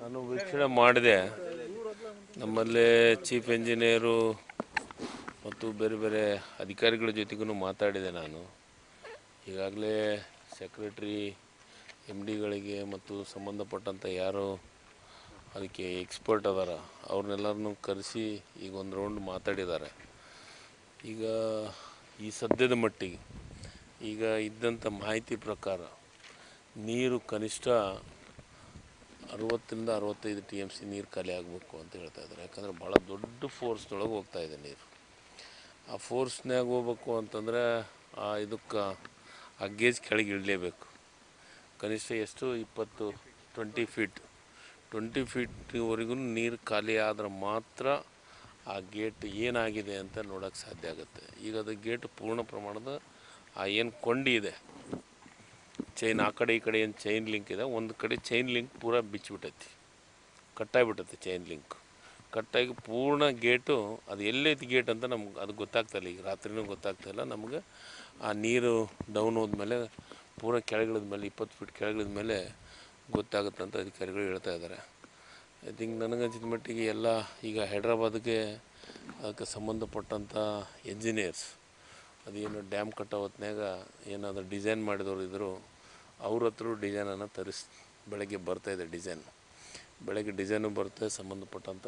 ನಾನು ವೀಕ್ಷಣೆ ಮಾಡಿದೆ. ನಮ್ಮಲ್ಲಿ ಚೀಫ್ ಇಂಜಿನಿಯರು ಮತ್ತು ಬೇರೆ ಬೇರೆ ಅಧಿಕಾರಿಗಳ ಜೊತೆಗೂ ಮಾತಾಡಿದೆ ನಾನು. ಈಗಾಗಲೇ ಸೆಕ್ರೆಟ್ರಿ ಎಂ ಡಿಗಳಿಗೆ ಮತ್ತು ಸಂಬಂಧಪಟ್ಟಂಥ ಯಾರು ಅದಕ್ಕೆ ಎಕ್ಸ್ಪರ್ಟ್ ಅದಾರ. ಅವ್ರನ್ನೆಲ್ಲರನ್ನೂ ಕರೆಸಿ ಈಗ ಒಂದು ರೌಂಡ್ ಮಾತಾಡಿದ್ದಾರೆ. ಈಗ ಈ ಸದ್ಯದ ಮಟ್ಟಿಗೆ ಈಗ ಇದ್ದಂಥ ಮಾಹಿತಿ ಪ್ರಕಾರ ನೀರು ಕನಿಷ್ಠ ಅರವತ್ತರಿಂದ ಅರವತ್ತೈದು ಟಿ ಎಂ ಸಿ ನೀರು ಖಾಲಿ ಆಗಬೇಕು ಅಂತ ಹೇಳ್ತಾ ಇದ್ದಾರೆ. ಯಾಕಂದರೆ ಭಾಳ ದೊಡ್ಡ ಫೋರ್ಸ್ನೊಳಗೆ ಹೋಗ್ತಾ ಇದೆ ನೀರು. ಆ ಫೋರ್ಸ್ನಾಗ ಹೋಗ್ಬೇಕು ಅಂತಂದರೆ ಆ ಇದಕ್ಕೆ ಆ ಗೇಜ್ ಕೆಳಗೆ ಇಡಲೇಬೇಕು ಕನಿಷ್ಠ ಎಷ್ಟು? ಇಪ್ಪತ್ತು, ಟ್ವೆಂಟಿ ಫೀಟ್. ಟ್ವೆಂಟಿ ಫೀಟ್ವರೆಗೂ ನೀರು ಖಾಲಿ ಆದ್ರೆ ಮಾತ್ರ ಆ ಗೇಟ್ ಏನಾಗಿದೆ ಅಂತ ನೋಡೋಕ್ಕೆ ಸಾಧ್ಯ ಆಗುತ್ತೆ. ಈಗ ಅದು ಗೇಟ್ ಪೂರ್ಣ ಪ್ರಮಾಣದ ಆ ಏನು ಕೊಂಡಿ ಇದೆ ಚೈನ್ ಆ ಕಡೆ ಈ ಕಡೆ ಏನು ಚೈನ್ ಲಿಂಕ್ ಇದೆ, ಒಂದು ಕಡೆ ಚೈನ್ ಲಿಂಕ್ ಪೂರ ಬಿಚ್ಚಿಬಿಟ್ಟೈತಿ. ಕಟ್ಟಾಗ್ಬಿಟ್ಟೈತಿ ಚೈನ್ ಲಿಂಕ್ ಕಟ್ಟಾಗಿ ಪೂರ್ಣ ಗೇಟು, ಅದು ಎಲ್ಲೈತಿ ಗೇಟ್ ಅಂತ ನಮ್ಗೆ ಅದು ಗೊತ್ತಾಗ್ತಾಯಿಲ್ಲ ಈಗ ರಾತ್ರಿನೂ ಗೊತ್ತಾಗ್ತಾಯಿಲ್ಲ ನಮ್ಗೆ. ಆ ನೀರು ಡೌನ್ ಹೋದ್ಮೇಲೆ ಪೂರ ಕೆಳಗಿಳಿದ ಮೇಲೆ, ಇಪ್ಪತ್ತು ಫೀಟ್ ಕೆಳಗಿಳಿದ ಮೇಲೆ ಗೊತ್ತಾಗುತ್ತೆ ಅಂತ ಅಧಿಕಾರಿಗಳು ಹೇಳ್ತಾ ಇದ್ದಾರೆ. ಐ ಥಿಂಕ್ ನನಗನ್ಸಿದ ಮಟ್ಟಿಗೆ ಎಲ್ಲ ಈಗ ಹೈದ್ರಾಬಾದ್ಗೆ ಅದಕ್ಕೆ ಸಂಬಂಧಪಟ್ಟಂಥ ಎಂಜಿನಿಯರ್ಸ್ ಅದೇನು ಡ್ಯಾಮ್ ಕಟ್ಟೋ ಹೊತ್ನ್ಯಾಗ ಏನಾದರೂ ಡಿಸೈನ್ ಮಾಡಿದವರು ಇದ್ದರು ಅವ್ರ ಹತ್ರ ಡಿಸೈನನ್ನು ತರಿಸ್, ಬೆಳಗ್ಗೆ ಬರ್ತಾಯಿದೆ ಡಿಸೈನ್. ಬೆಳಗ್ಗೆ ಡಿಸೈನು ಬರುತ್ತೆ, ಸಂಬಂಧಪಟ್ಟಂಥ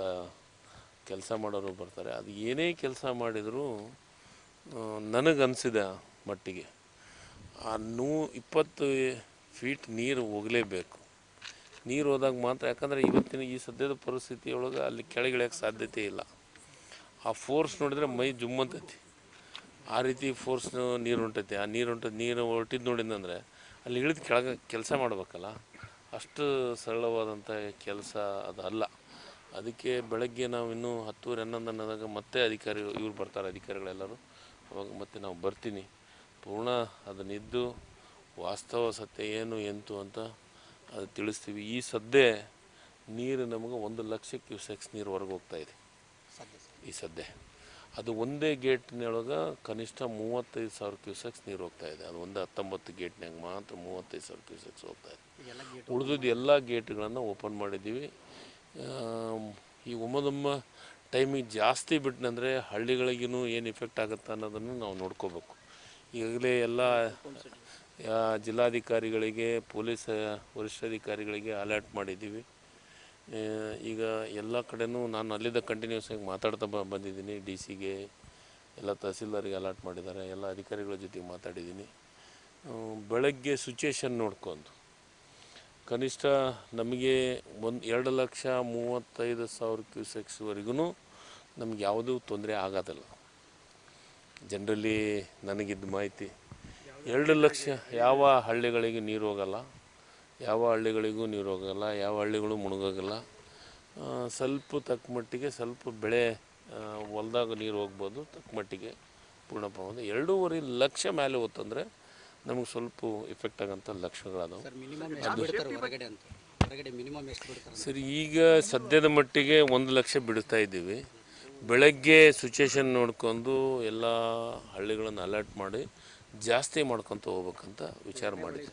ಕೆಲಸ ಮಾಡೋರು ಬರ್ತಾರೆ. ಅದು ಏನೇ ಕೆಲಸ ಮಾಡಿದರೂ ನನಗನ್ಸಿದ ಮಟ್ಟಿಗೆ. ಆ ನೂ, ಇಪ್ಪತ್ತು ಫೀಟ್ ನೀರು ಹೋಗಲೇಬೇಕು. ನೀರು ಹೋದಾಗ ಮಾತ್ರ, ಯಾಕಂದರೆ ಇವತ್ತಿನ ಈ ಸದ್ಯದ ಪರಿಸ್ಥಿತಿಯೊಳಗೆ ಅಲ್ಲಿ ಕೆಳಗಿಳಿಯೋಕ್ಕೆ ಸಾಧ್ಯತೆ ಇಲ್ಲ. ಆ ಫೋರ್ಸ್ ನೋಡಿದರೆ ಮೈ ಜುಮ್ಮಂತೈತಿ. ಆ ರೀತಿ ಫೋರ್ಸ್ ನೀರು ಹೊಂಟೈತಿ ಆ ನೀರು ಹೊಂಟ ನೀರು ಹೊರಟಿದ್ದು ನೋಡಿದಂದರೆ ಅಲ್ಲಿ ಇಳಿದು ಕೆಳಗೆ ಕೆಲಸ ಮಾಡಬೇಕಲ್ಲ ಅಷ್ಟು ಸರಳವಾದಂಥ ಕೆಲಸ ಅದು ಅಲ್ಲ ಅದಕ್ಕೆ ಬೆಳಗ್ಗೆ ನಾವು ಇನ್ನೂ ಹತ್ತುವರೆ ಹನ್ನೊಂದು ಅನ್ನೋದಾಗ ಮತ್ತೆ ಅಧಿಕಾರಿ ಇವ್ರು ಬರ್ತಾರೆ ಅಧಿಕಾರಿಗಳೆಲ್ಲರೂ ಅವಾಗ ಮತ್ತೆ ನಾವು ಬರ್ತೀನಿ. ಪೂರ್ಣ ಅದನ್ನಿದ್ದು ವಾಸ್ತವ ಸತ್ಯ ಏನು ಎಂತು ಅಂತ ಅದು ತಿಳಿಸ್ತೀವಿ. ಈ ಸದ್ಯ ನೀರು ನಮಗೆ ಒಂದು ಲಕ್ಷ ಕ್ಯೂಸೆಕ್ಸ್ ನೀರು ಹೊರಗೆ ಹೋಗ್ತಾ ಇದೆ. ಈ ಸದ್ಯ ಅದು ಒಂದೇ ಗೇಟ್ನೊಳಗೆ ಕನಿಷ್ಠ ಮೂವತ್ತೈದು ಸಾವಿರ ಕ್ಯೂಸೆಕ್ಸ್ ನೀರು ಹೋಗ್ತಾ ಇದೆ. ಅದು ಒಂದು ಹತ್ತೊಂಬತ್ತು ಗೇಟ್ನಾಗ ಮಾತ್ರ ಮೂವತ್ತೈದು ಸಾವಿರ ಕ್ಯೂಸೆಕ್ಸ್ ಹೋಗ್ತಾ ಇದೆ. ಉಳಿದಿದ್ದು ಎಲ್ಲ ಗೇಟ್ಗಳನ್ನು ಓಪನ್ ಮಾಡಿದ್ದೀವಿ. ಈ ಒಮ್ಮದೊಮ್ಮ ಟೈಮಿಗೆ ಜಾಸ್ತಿ ಬಿಟ್ಟನಂದರೆ ಹಳ್ಳಿಗಳಿಗೂ ಏನು ಇಫೆಕ್ಟ್ ಆಗುತ್ತೆ ಅನ್ನೋದನ್ನು ನಾವು ನೋಡ್ಕೋಬೇಕು. ಈಗಲೇ ಎಲ್ಲ ಜಿಲ್ಲಾಧಿಕಾರಿಗಳಿಗೆ ಪೊಲೀಸ್ ವರಿಷ್ಠಾಧಿಕಾರಿಗಳಿಗೆ ಅಲರ್ಟ್ ಮಾಡಿದ್ದೀವಿ. ಈಗ ಎಲ್ಲ ಕಡೆನೂ ನಾನು ಅಲ್ಲಿದ್ದ ಕಂಟಿನ್ಯೂಸ್ ಆಗಿ ಮಾತಾಡ್ತಾ ಬಂದಿದ್ದೀನಿ ಡಿ ಸಿಗೆ ಎಲ್ಲ ತಹಸೀಲ್ದಾರಿಗೆ ಅಲಾಟ್ ಮಾಡಿದ್ದಾರೆ, ಎಲ್ಲ ಅಧಿಕಾರಿಗಳ ಜೊತೆಗೆ ಮಾತಾಡಿದ್ದೀನಿ. ಬೆಳಗ್ಗೆ ಸಿಚುಯೇಷನ್ ನೋಡ್ಕೊಂಡು ಕನಿಷ್ಠ ನಮಗೆ ಒಂದು ಎರಡು ಲಕ್ಷ ಮೂವತ್ತೈದು ಸಾವಿರ ಕ್ಯೂಸೆಕ್ಸ್ವರೆಗೂ ನಮ್ಗೆ ಯಾವುದೂ ತೊಂದರೆ ಆಗೋದಿಲ್ಲ. ಜನರಲಿ ನನಗಿದ್ದ ಮಾಹಿತಿ, ಎರಡು ಲಕ್ಷ ಯಾವ ಹಳ್ಳಿಗಳಿಗೆ ನೀರು ಹೋಗಲ್ಲ. ಯಾವ ಹಳ್ಳಿಗಳಿಗೂ ನೀರು ಹೋಗೋಲ್ಲ ಯಾವ ಹಳ್ಳಿಗಳು ಮುಳುಗೋಗಲ್ಲ. ಸ್ವಲ್ಪ ತಕ್ಕ ಮಟ್ಟಿಗೆ ಸ್ವಲ್ಪ ಬೆಳೆ ಹೊಲ್ದಾಗ ನೀರು ಹೋಗ್ಬೋದು ತಕ್ಕ ಮಟ್ಟಿಗೆ ಪೂರ್ಣ ಪ್ರಮಾಣದ. ಎರಡೂವರೆ ಲಕ್ಷ ಮೇಲೆ ಹೋತಂದರೆ ನಮಗೆ ಸ್ವಲ್ಪ ಇಫೆಕ್ಟ್ ಆಗೋಂಥ ಲಕ್ಷಣಗಳದಾವೆ ಬಿಡ್ತಾರೆ ಸರಿ ಈಗ ಸದ್ಯದ ಮಟ್ಟಿಗೆ ಒಂದು ಲಕ್ಷ ಬಿಡ್ತಾ ಇದ್ದೀವಿ. ಬೆಳಗ್ಗೆ ಸಿಚುವೇಶನ್ ನೋಡ್ಕೊಂಡು ಎಲ್ಲ ಹಳ್ಳಿಗಳನ್ನು ಅಲರ್ಟ್ ಮಾಡಿ ಜಾಸ್ತಿ ಮಾಡ್ಕೊತ ಹೋಗ್ಬೇಕಂತ ವಿಚಾರ ಮಾಡಿದ್ವಿ.